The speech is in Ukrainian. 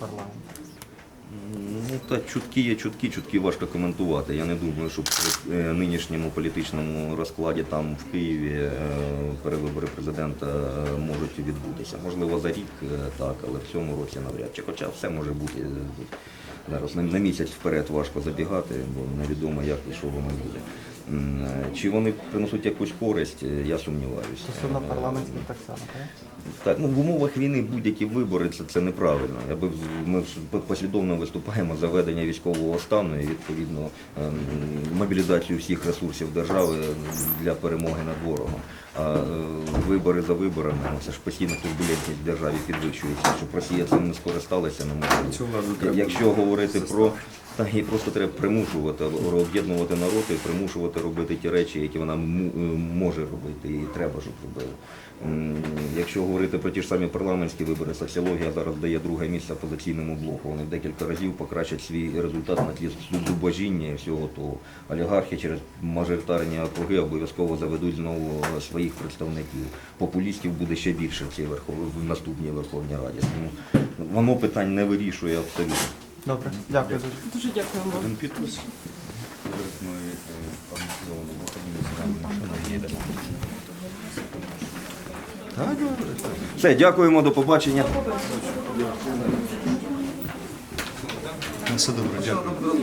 парламент? Ну, та чутки є чутки, чутки важко коментувати. Я не думаю, що при е, нинішньому політичному розкладі там в Києві е, перевибори президента е, можуть відбутися. Можливо, за рік так, але в цьому році навряд чи. Хоча все може бути зараз на місяць вперед важко забігати, бо невідомо, як і що воно буде. Чи вони принесуть якусь користь, я сумніваюся. Стосовно парламентських так само, так? Так, ну в умовах війни будь-які вибори це, це неправильно. В- ми послідовно виступаємо за ведення військового стану і відповідно ем, мобілізацію всіх ресурсів держави для перемоги над ворогом. А е, вибори за виборами ну, це ж постійно турбулентність в державі підвищується. Щоб Росія цим не скористалася, не може. Бути. Якщо говорити про та її просто треба примушувати, об'єднувати народ і примушувати робити ті речі, які вона може робити і треба, щоб робила. Якщо говорити про ті ж самі парламентські вибори, соціологія зараз дає друге місце опозиційному блоку. Вони декілька разів покращать свій результат на тлі зубожіння і всього того. Олігархи через мажоритарні округи обов'язково заведуть знову своїх представників. Популістів буде ще більше в цій верхов... в наступній Верховній Раді. Тому воно питань не вирішує абсолютно. Добре, дякую дуже. Дякуємо вам. Один підпис. Зараз ми е, організовано виходимо з Все, дякуємо, до побачення. Все добре, дякую.